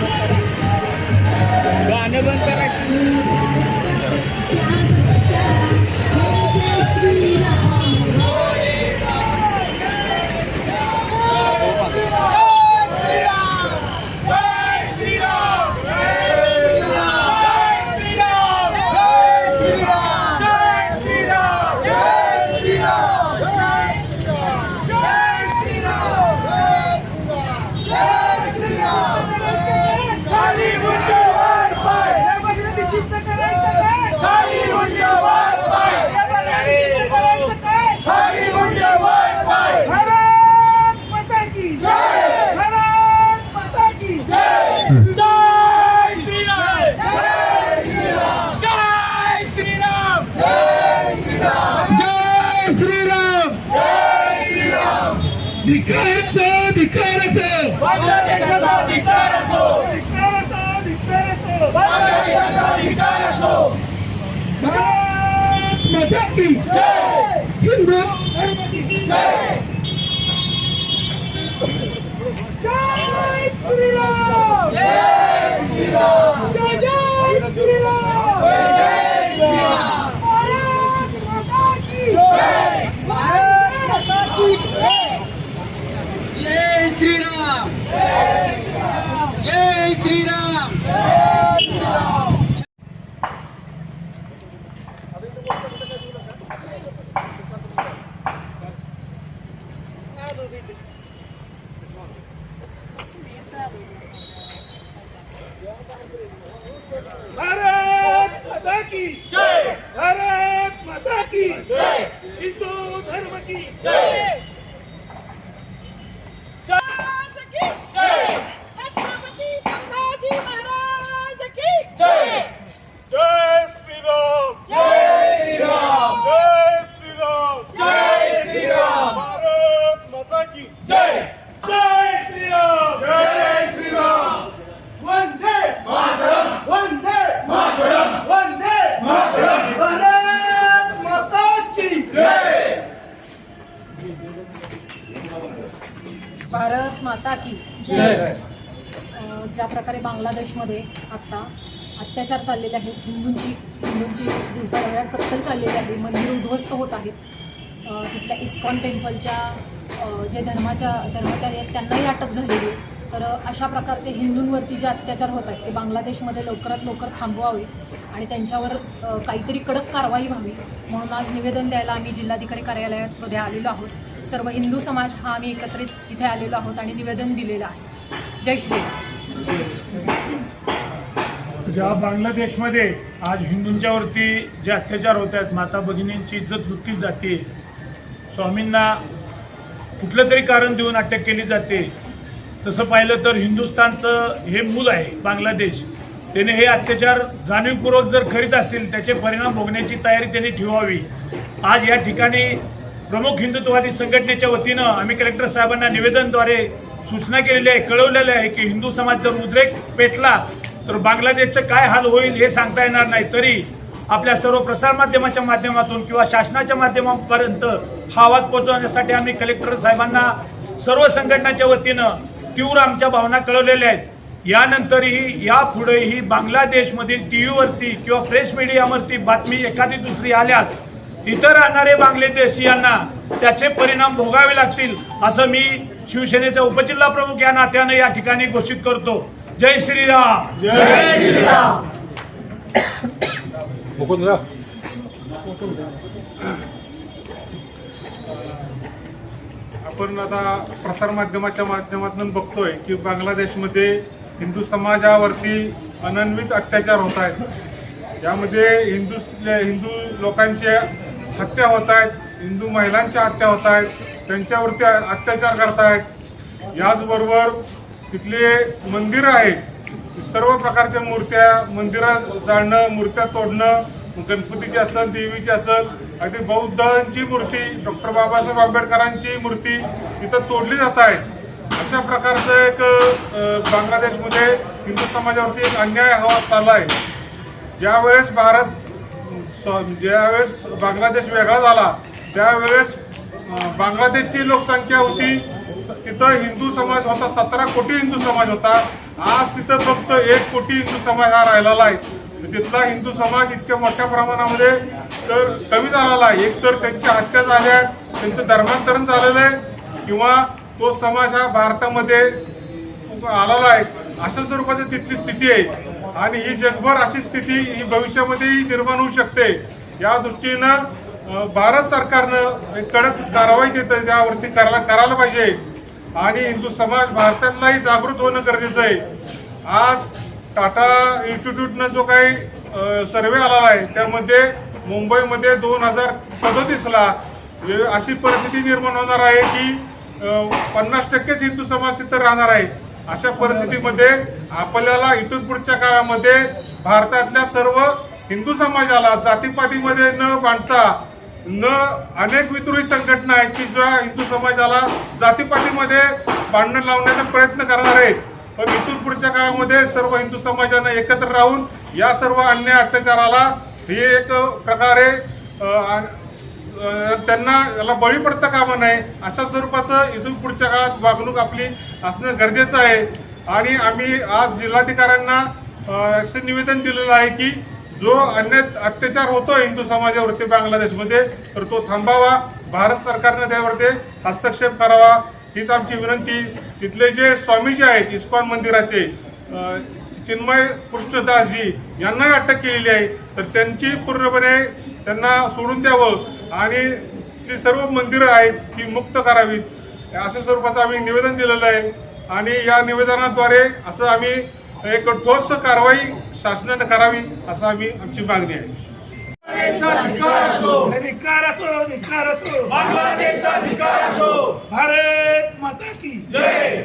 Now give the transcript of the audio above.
Thank you. धिक्काराचा धिक्कार असो भारत माता की हिंदू जय श्रीराम जय श्रीराम जय जय श्रीराम जय श्रीराम भारत माता की जय भारत माता की जय जय श्रीराम जय श्रीराम भारत माता की जय। भारत माता की जय। हिंदू धर्म की जय। छत्रपती संभाजी महाराज की जय जय श्रीराम जय श्रीराम जय श्रीराम जय श्रीराम भारत माता की जय जय श्रीराम जय श्रीराम वंदे मातरम वंदे मातरम वंदे मातरम भारत माता की जय भारत माता की जय. ज्या. प्रकारे बांगलादेशमध्ये आत्ता अत्याचार चाललेले आहेत हिंदूंची हिंदूंची दिवसाढवळ्या कत्तल चाललेली आहे मंदिरं उद्ध्वस्त होत आहेत. तिथल्या इस्कॉन टेम्पलच्या जे धर्माच्या धर्मचारी आहेत त्यांनाही अटक झालेली आहे. तर अशा प्रकारचे हिंदूंवरती जे अत्याचार होत आहेत ते बांगलादेशमध्ये लवकरात लवकर थांबवावे आणि त्यांच्यावर काहीतरी कडक कारवाई व्हावी म्हणून आज निवेदन द्यायला आम्ही जिल्हाधिकारी कार्यालयामध्ये आलेलो आहोत. सर्व हिंदू समाज हा आम्ही एकत्रित इथे आलेलो आहोत आणि निवेदन दिलेलं आहे. जय श्री ज्या बांगलादेशमध्ये आज हिंदूंच्यावरती जे अत्याचार होत आहेत माता भगिनींची इज्जत लुटली जाते स्वामींना कुठलं तरी कारण देऊन अटक केली जाते तसं पाहिलं तर हिंदुस्थानचं हे मूल आहे बांगलादेश. त्याने हे अत्याचार जाणीवपूर्वक जर करीत असतील त्याचे परिणाम भोगण्याची तयारी त्यांनी ठेवावी. आज या ठिकाणी प्रमुख हिंदुत्ववादी संघटनेच्या वतीनं आम्ही कलेक्टर साहेबांना निवेदनद्वारे सूचना केलेली आहे कळवलेलं आहे की हिंदू समाज जर उद्रेक पेटला तर बांगलादेशचं काय हाल होईल हे सांगता येणार नाही. तरी आपल्या सर्व प्रसारमाध्यमाच्या माध्यमातून किंवा शासनाच्या माध्यमापर्यंत हा आवाज पोहोचवण्यासाठी आम्ही कलेक्टर साहेबांना सर्व संघटनाच्या वतीनं तीव्र आमच्या भावना कळवलेल्या आहेत. यानंतरही यापुढेही बांगलादेशमधील टी व्हीवरती किंवा प्रेस मीडियावरती बातमी एखादी दुसरी आल्यास इतर राहणारे बांगलादेशीयांना त्याचे परिणाम भोगावे लागतील असं मी शिवसेनेचा उपजिल्हा प्रमुख या नात्यानं या ठिकाणी घोषित करतो. जय श्रीराम. आपण आता प्रसारमाध्यमाच्या माध्यमातून बघतोय की बांगलादेशमध्ये हिंदू समाजावरती अनन्वित अत्याचार होत आहेत. यामध्ये हिंदू हिंदू लोकांच्या हत्या होत आहेत हिंदू महिलांच्या हत्या होत आहेत त्यांच्यावरती अत्याचार करतायत याचबरोबर तिथले मंदिरं आहेत सर्व प्रकारच्या मूर्त्या मंदिरं जाळणं मूर्त्या तोडणं गणपतीची असेल देवीची असेल अगदी बौद्धांची मूर्ती डॉक्टर बाबासाहेब आंबेडकरांची मूर्ती इथं तोडली जात आहे. अशा प्रकारचं एक बांगलादेशमध्ये हिंदू समाजावरती एक अन्याय हवा चालला आहे ज्यावेळेस भारत ज्यावेळेस बांगलादेश वेगळा झाला त्यावेळेस बांगलादेशची लोकसंख्या होती. स- तिथं हिंदू समाज होता सतरा कोटी हिंदू समाज होता. आज तिथं फक्त एक कोटी हिंदू समाज हा राहिलेला आहे. तिथला हिंदू समाज इतक्या मोठ्या प्रमाणामध्ये तर कमी झालेला आहे. एक तर त्यांच्या हत्या झाल्या आहेत त्यांचं धर्मांतरण झालेलं आहे किंवा तो समाज हा भारतामध्ये आलेला आहे. अशा स्वरूपाची तिथली स्थिती आहे. आणि ही जगभर अशी स्थिती ही भविष्यामध्येही निर्माण होऊ शकते. या दृष्टीनं भारत सरकारनं एक कडक कारवाई देतं त्यावरती करायला करायला पाहिजे. आणि हिंदू समाज भारतातलाही जागृत होणं गरजेचं आहे. आज टाटा इन्स्टिट्यूटनं जो काही सर्वे आलेला आहे त्यामध्ये मुंबईमध्ये दोन हजार सदोतीसला अशी परिस्थिती निर्माण होणार आहे की पन्नास टक्केच हिंदू समाज तिथं राहणार आहे. अशा परिस्थितीमध्ये आपल्याला इथून पुढच्या काळामध्ये भारतातल्या सर्व हिंदू समाजाला जातीपातीमध्ये न बांधता न अनेक विद्रोही संघटना आहेत की ज्या हिंदू समाजाला जातीपातीमध्ये बांधणं लावण्याचा प्रयत्न करणार आहेत. पण इथून पुढच्या काळामध्ये सर्व हिंदू समाजानं एकत्र राहून या सर्व अन्याय अत्याचाराला ही एक प्रकारे त्यांना याला बळी पडता कामा नये अशा स्वरूपाचं इथून पुढच्या काळात वागणूक आपली असणं गरजेचं आहे. आणि आम्ही आज जिल्हाधिकाऱ्यांना असं निवेदन दिलेलं आहे की जो अन्य अत्याचार होतो हिंदू समाजावरती बांगलादेशमध्ये तर तो थांबावा. भारत सरकारनं त्यावरती हस्तक्षेप करावा. हीच आमची विनंती. तिथले जे स्वामीजी आहेत इस्कॉन मंदिराचे चिन्मय कृष्णदासजी यांनाही अटक केलेली आहे. तर त्यांची पूर्णपणे त्यांना सोडून द्यावं आणि तिथली सर्व मंदिरं आहेत ती मुक्त करावीत. अशा स्वरूपाचं आम्ही निवेदन दिलेलं आहे. आणि या निवेदनाद्वारे असं आम्ही एक ठोस कारवाई शासनानं करावी असं आम्ही आमची मागणी आहे. धिक्कार असो धिक्कार असो बांगलादेश अधिकार असो भारत माता की जय.